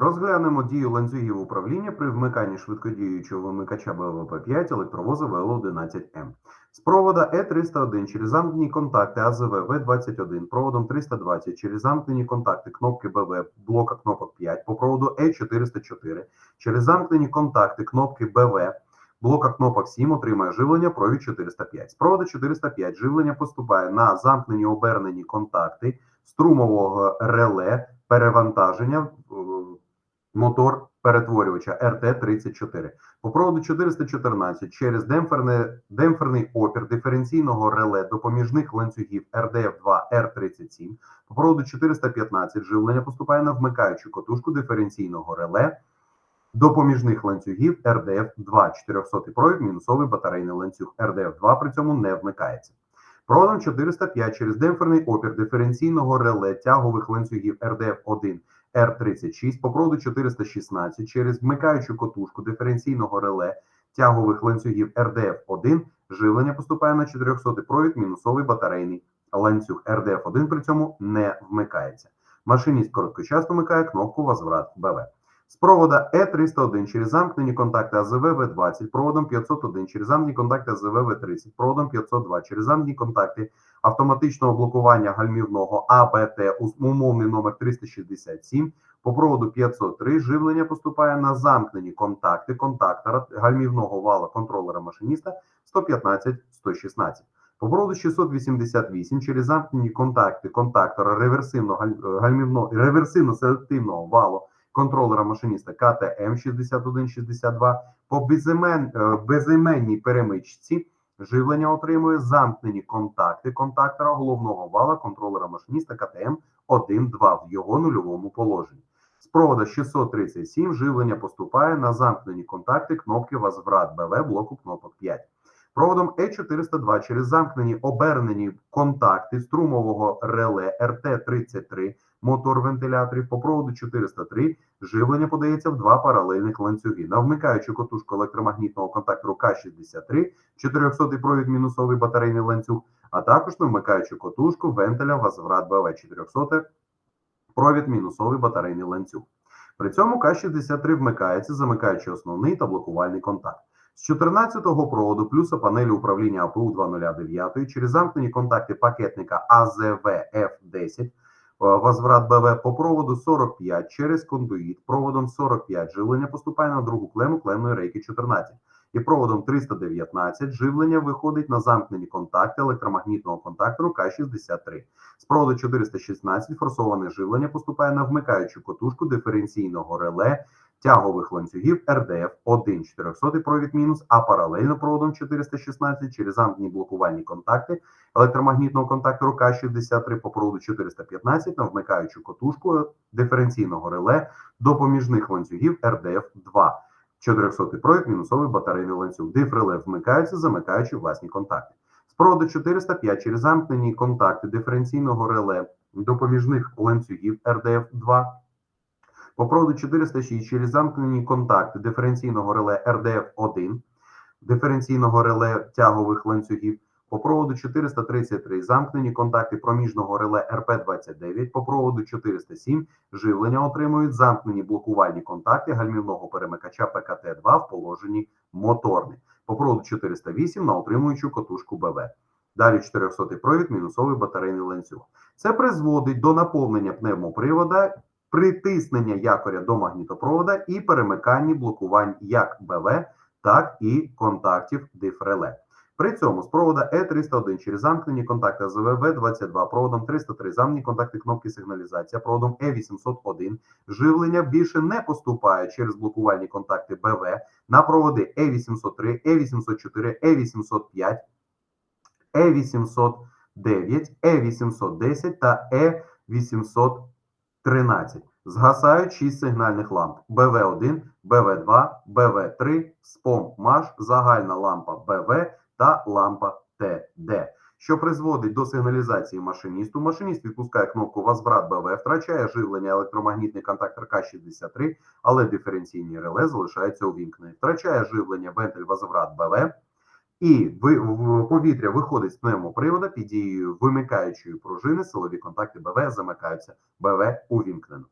Розглянемо дію ланцюгів управління при вмиканні швидкодіючого вимикача БВП-5 електровоза ВЛ-11М. З провода Е301 через замкнені контакти АЗВ В21 проводом 320 через замкнені контакти кнопки БВ блока кнопок 5 по проводу Е404 через замкнені контакти кнопки БВ блока кнопок 7 отримає живлення провід 405. З проводу 405 живлення поступає на замкнені обернені контакти струмового реле перевантаження мотор перетворювача РТ-34. По проводу 414 через демпферне, демпферний опір диференційного реле допоміжних ланцюгів РДФ2Р37. По проводу 415 живлення поступає на вмикаючу котушку диференційного реле допоміжних ланцюгів РДФ2. 400 провід, мінусовий батарейний ланцюг РДФ2 при цьому не вмикається. Проводом 405 через демпферний опір диференційного реле тягових ланцюгів РДФ1 Р36 по проводу 416 через вмикаючу котушку диференційного реле тягових ланцюгів РДФ1 живлення поступає на 400 провід мінусовий батарейний ланцюг РДФ1 при цьому не вмикається. Машиніст короткочасно вмикає кнопку возврат БВ. З провода Е301 через замкнені контакти АЗВ В20, проводом 501 через замкнені контакти АЗВ В30, проводом 502 через замкнені контакти автоматичного блокування гальмівного АБТ умовний номер 367, по проводу 503 живлення поступає на замкнені контакти контактора гальмівного вала контролера машиніста 115-116. По проводу 688 через замкнені контакти контактора реверсивно-селективного валу контролера машиніста КТМ 6162 по безімен, е, безіменній перемичці живлення отримує замкнені контакти контактора головного вала контролера машиніста КТМ 1.2 в його нульовому положенні. З провода 637 живлення поступає на замкнені контакти кнопки возврат БВ блоку кнопок 5. Проводом Е402 через замкнені обернені контакти струмового реле РТ-33 мотор вентиляторів по проводу 403 живлення подається в два паралельних ланцюги. На вмикаючу котушку електромагнітного контактору К63 400 провід мінусовий батарейний ланцюг, а також на вмикаючу котушку вентиля возврат БВ 400 провід мінусовий батарейний ланцюг. При цьому К63 вмикається, замикаючи основний та блокувальний контакт. З 14-го проводу плюса панелі управління АПУ 209 через замкнені контакти пакетника АЗВ-Ф10 е, возврат БВ по проводу 45 через кондуїт. Проводом 45 живлення поступає на другу клему клемної рейки 14 і проводом 319 живлення виходить на замкнені контакти електромагнітного контактору К63. З проводу 416 форсоване живлення поступає на вмикаючу котушку диференційного реле тягових ланцюгів РДФ 1 400 провід мінус, а паралельно проводом 416 через замкнені блокувальні контакти електромагнітного контактору К63 по проводу 415 на вмикаючу котушку диференційного реле допоміжних ланцюгів РДФ 2 400 провід мінусовий батарейний ланцюг. Дифреле вмикаються, замикаючи власні контакти. З проводу 405 через замкнені контакти диференційного реле допоміжних ланцюгів РДФ 2 по проводу 406 через замкнені контакти диференційного реле РДФ-1, диференційного реле тягових ланцюгів, по проводу 433 замкнені контакти проміжного реле РП-29, по проводу 407 живлення отримують замкнені блокувальні контакти гальмівного перемикача ПКТ-2 в положенні моторний, по проводу 408 на отримуючу котушку БВ. Далі 400 провід, мінусовий батарейний ланцюг. Це призводить до наповнення пневмопривода притиснення якоря до магнітопровода і перемикання блокувань як БВ, так і контактів дифреле. При цьому з провода Е301 через замкнені контакти АЗВ-В22, проводом 303 замкнені контакти кнопки сигналізація, проводом Е801 живлення більше не поступає через блокувальні контакти БВ на проводи Е803, Е804, Е805, Е809, Е810 та Е800 13. Згасають 6 сигнальних ламп БВ1, БВ2, БВ3, СПОМ МАШ, загальна лампа БВ та лампа ТД, що призводить до сигналізації машиністу. Машиніст відпускає кнопку Возврат БВ, втрачає живлення електромагнітний контактор К63, але диференційні реле залишаються увімкнені. Втрачає живлення вентиль Возврат БВ. І повітря виходить з пневмопривода під дією вимикаючої пружини, силові контакти БВ замикаються. БВ увімкнено.